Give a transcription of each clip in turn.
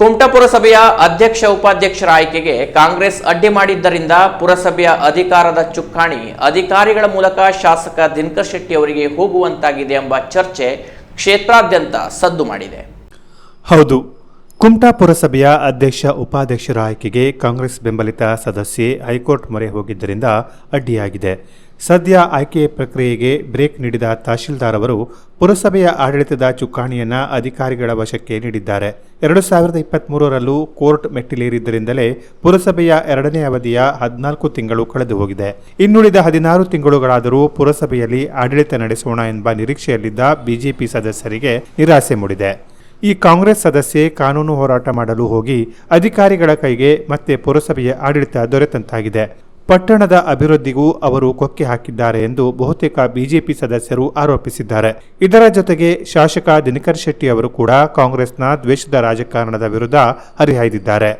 ಕುಮಟಾ ಪುರಸಭೆಯ ಅಧ್ಯಕ್ಷ ಉಪಾಧ್ಯಕ್ಷರ ಆಯ್ಕೆಗೆ ಕಾಂಗ್ರೆಸ್ ಅಡ್ಡಿ ಮಾಡಿದ್ದರಿಂದ ಪುರಸಭೆಯ ಅಧಿಕಾರದ ಚುಕ್ಕಾಣಿ ಅಧಿಕಾರಿಗಳ ಮೂಲಕ ಶಾಸಕ ದಿನಕರ್ ಶೆಟ್ಟಿ ಅವರಿಗೆ ಹೋಗುವಂತಾಗಿದೆ ಎಂಬ ಚರ್ಚೆ ಕ್ಷೇತ್ರಾದ್ಯಂತ ಸದ್ದು ಮಾಡಿದೆ. ಹೌದು ಕುಮಟಾ ಪುರಸಭೆಯ ಅಧ್ಯಕ್ಷ ಉಪಾಧ್ಯಕ್ಷರ ಆಯ್ಕೆಗೆ ಕಾಂಗ್ರೆಸ್ ಬೆಂಬಲಿತ ಸದಸ್ಯೆ ಹೈಕೋರ್ಟ್ ಮೊರೆ ಹೋಗಿದ್ದರಿಂದ ಅಡ್ಡಿಯಾಗಿದೆ. ಸದ್ಯ ಆಯ್ಕೆ ಪ್ರಕ್ರಿಯೆಗೆ ಬ್ರೇಕ್ ನೀಡಿದ ತಹಶೀಲ್ದಾರ್ ಅವರು ಪುರಸಭೆಯ ಆಡಳಿತದ ಚುಕ್ಕಾಣಿಯನ್ನು ಅಧಿಕಾರಿಗಳ ವಶಕ್ಕೆ ನೀಡಿದ್ದಾರೆ. ಎರಡು ಸಾವಿರದ ಇಪ್ಪತ್ತ್ಮೂರರಲ್ಲೂ ಕೋರ್ಟ್ ಮೆಟ್ಟಿಲೇರಿದ್ದರಿಂದಲೇ ಪುರಸಭೆಯ ಎರಡನೇ ಅವಧಿಯ ಹದಿನಾಲ್ಕು ತಿಂಗಳು ಕಳೆದು ಹೋಗಿದೆ. ಇನ್ನುಳಿದ ಹದಿನಾರು ತಿಂಗಳುಗಳಾದರೂ ಪುರಸಭೆಯಲ್ಲಿ ಆಡಳಿತ ನಡೆಸೋಣ ಎಂಬ ನಿರೀಕ್ಷೆಯಲ್ಲಿದ್ದ ಬಿಜೆಪಿ ಸದಸ್ಯರಿಗೆ ನಿರಾಸೆ ಮೂಡಿದೆ. ಈ ಕಾಂಗ್ರೆಸ್ ಸದಸ್ಯೆ ಕಾನೂನು ಹೋರಾಟ ಮಾಡಲು ಹೋಗಿ ಅಧಿಕಾರಿಗಳ ಕೈಗೆ ಮತ್ತೆ ಪುರಸಭೆಯ ಆಡಳಿತ ದೊರೆತಂತಾಗಿದೆ. ಪಟ್ಟಣದ ಅಭಿವೃದ್ಧಿಗೂ ಅವರು ಕೊಕ್ಕೆ ಹಾಕಿದ್ದಾರೆ ಎಂದು ಬಹುತೇಕ ಬಿಜೆಪಿ ಸದಸ್ಯರು ಆರೋಪಿಸಿದ್ದಾರೆ. ಇದರ ಜೊತೆಗೆ ಶಾಸಕ ದಿನಕರ್ ಶೆಟ್ಟಿ ಅವರು ಕೂಡ ಕಾಂಗ್ರೆಸ್ನ ದ್ವೇಷದ ರಾಜಕಾರಣದ ವಿರುದ್ಧ ಹರಿಹಾಯ್ದಿದ್ದಾರೆ.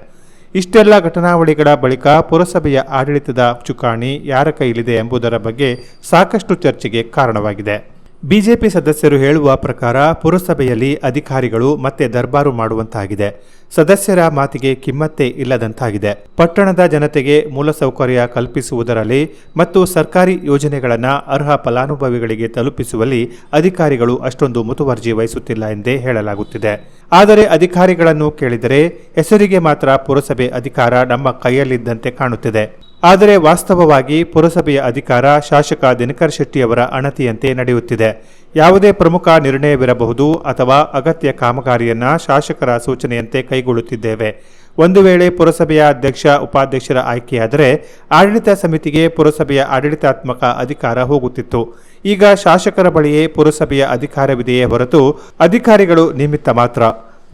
ಇಷ್ಟೆಲ್ಲ ಘಟನಾವಳಿಗಳ ಬಳಿಕ ಪುರಸಭೆಯ ಆಡಳಿತದ ಚುಕಾಣಿ ಯಾರ ಕೈಲಿದೆ ಎಂಬುದರ ಬಗ್ಗೆ ಸಾಕಷ್ಟು ಚರ್ಚೆಗೆ ಕಾರಣವಾಗಿದೆ. ಬಿಜೆಪಿ ಸದಸ್ಯರು ಹೇಳುವ ಪ್ರಕಾರ ಪುರಸಭೆಯಲ್ಲಿ ಅಧಿಕಾರಿಗಳು ಮತ್ತೆ ದರ್ಬಾರು ಮಾಡುವಂತಾಗಿದೆ. ಸದಸ್ಯರ ಮಾತಿಗೆ ಕಿಮ್ಮತ್ತೆ ಇಲ್ಲದಂತಾಗಿದೆ. ಪಟ್ಟಣದ ಜನತೆಗೆ ಮೂಲಸೌಕರ್ಯ ಕಲ್ಪಿಸುವುದರಲ್ಲಿ ಮತ್ತು ಸರ್ಕಾರಿ ಯೋಜನೆಗಳನ್ನು ಅರ್ಹ ಫಲಾನುಭವಿಗಳಿಗೆ ತಲುಪಿಸುವಲ್ಲಿ ಅಧಿಕಾರಿಗಳು ಅಷ್ಟೊಂದು ಮುತುವರ್ಜಿ ವಹಿಸುತ್ತಿಲ್ಲ ಎಂದೇ ಹೇಳಲಾಗುತ್ತಿದೆ. ಆದರೆ ಅಧಿಕಾರಿಗಳನ್ನು ಕೇಳಿದರೆ ಹೆಸರಿಗೆ ಮಾತ್ರ ಪುರಸಭೆ ಅಧಿಕಾರ ನಮ್ಮ ಕೈಯಲ್ಲಿದ್ದಂತೆ ಕಾಣುತ್ತಿದೆ. ಆದರೆ ವಾಸ್ತವವಾಗಿ ಪುರಸಭೆಯ ಅಧಿಕಾರ ಶಾಸಕ ದಿನಕರ್ ಶೆಟ್ಟಿಯವರ ಅಣತಿಯಂತೆ ನಡೆಯುತ್ತಿದೆ. ಯಾವುದೇ ಪ್ರಮುಖ ನಿರ್ಣಯವಿರಬಹುದು ಅಥವಾ ಅಗತ್ಯ ಕಾಮಗಾರಿಯನ್ನ ಶಾಸಕರ ಸೂಚನೆಯಂತೆ ಕೈಗೊಳ್ಳುತ್ತಿದ್ದೇವೆ. ಒಂದು ವೇಳೆ ಪುರಸಭೆಯ ಅಧ್ಯಕ್ಷ, ಉಪಾಧ್ಯಕ್ಷರ ಆಯ್ಕೆಯಾದರೆ ಆಡಳಿತ ಸಮಿತಿಗೆ ಪುರಸಭೆಯ ಆಡಳಿತಾತ್ಮಕ ಅಧಿಕಾರ ಹೋಗುತ್ತಿತ್ತು. ಈಗ ಶಾಸಕರ ಬಳಿಯೇ ಪುರಸಭೆಯ ಅಧಿಕಾರವಿದೆಯೇ ಹೊರತು ಅಧಿಕಾರಿಗಳು ನಿಮಿತ್ತ ಮಾತ್ರ.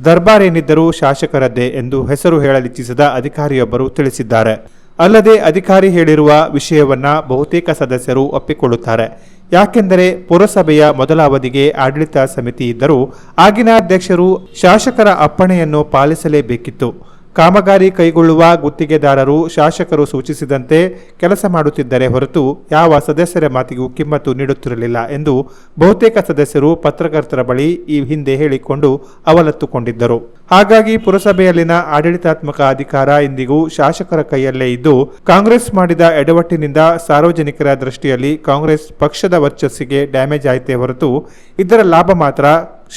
ದರ್ಬಾರ್ ಏನಿದ್ದರೂ ಶಾಸಕರದ್ದೇ ಎಂದು ಹೆಸರು ಹೇಳಲಿಚ್ಛಿಸಿದ ಅಧಿಕಾರಿಯೊಬ್ಬರು ತಿಳಿಸಿದ್ದಾರೆ. ಅಲ್ಲದೆ ಅಧಿಕಾರಿ ಹೇಳಿರುವ ವಿಷಯವನ್ನ ಬಹುತೇಕ ಸದಸ್ಯರು ಒಪ್ಪಿಕೊಳ್ಳುತ್ತಾರೆ. ಯಾಕೆಂದರೆ ಪುರಸಭೆಯ ಮೊದಲ ಅವಧಿಗೆ ಆಡಳಿತ ಸಮಿತಿ ಇದ್ದರೂ ಆಗಿನ ಅಧ್ಯಕ್ಷರು ಶಾಸಕರ ಅಪ್ಪಣೆಯನ್ನು ಪಾಲಿಸಲೇಬೇಕಿತ್ತು. ಕಾಮಗಾರಿ ಕೈಗೊಳ್ಳುವ ಗುತ್ತಿಗೆದಾರರು ಶಾಸಕರು ಸೂಚಿಸಿದಂತೆ ಕೆಲಸ ಮಾಡುತ್ತಿದ್ದರೆ ಹೊರತು ಯಾವ ಸದಸ್ಯರ ಮಾತಿಗೂ ಕಿಮ್ಮತ್ತು ನೀಡುತ್ತಿರಲಿಲ್ಲ ಎಂದು ಬಹುತೇಕ ಸದಸ್ಯರು ಪತ್ರಕರ್ತರ ಬಳಿ ಈ ಹಿಂದೆ ಹೇಳಿಕೊಂಡು ಅವಲತ್ತುಕೊಂಡಿದ್ದರು. ಹಾಗಾಗಿ ಪುರಸಭೆಯಲ್ಲಿನ ಆಡಳಿತಾತ್ಮಕ ಅಧಿಕಾರ ಇಂದಿಗೂ ಶಾಸಕರ ಕೈಯಲ್ಲೇ ಇದ್ದು, ಕಾಂಗ್ರೆಸ್ ಮಾಡಿದ ಎಡವಟ್ಟಿನಿಂದ ಸಾರ್ವಜನಿಕರ ದೃಷ್ಟಿಯಲ್ಲಿ ಕಾಂಗ್ರೆಸ್ ಪಕ್ಷದ ವರ್ಚಸ್ಸಿಗೆ ಡ್ಯಾಮೇಜ್ ಆಯಿತೇ ಹೊರತು ಇದರ ಲಾಭ ಮಾತ್ರ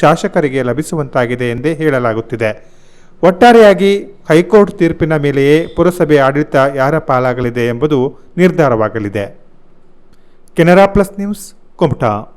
ಶಾಸಕರಿಗೆ ಲಭಿಸುವಂತಾಗಿದೆ ಎಂದೇ ಹೇಳಲಾಗುತ್ತಿದೆ. ಒಟ್ಟಾರೆಯಾಗಿ ಹೈಕೋರ್ಟ್ ತೀರ್ಪಿನ ಮೇಲೆಯೇ ಪುರಸಭೆ ಆಡಳಿತ ಯಾರ ಪಾಲಾಗಲಿದೆ ಎಂಬುದು ನಿರ್ಧಾರವಾಗಲಿದೆ. Canara plus news Kumta.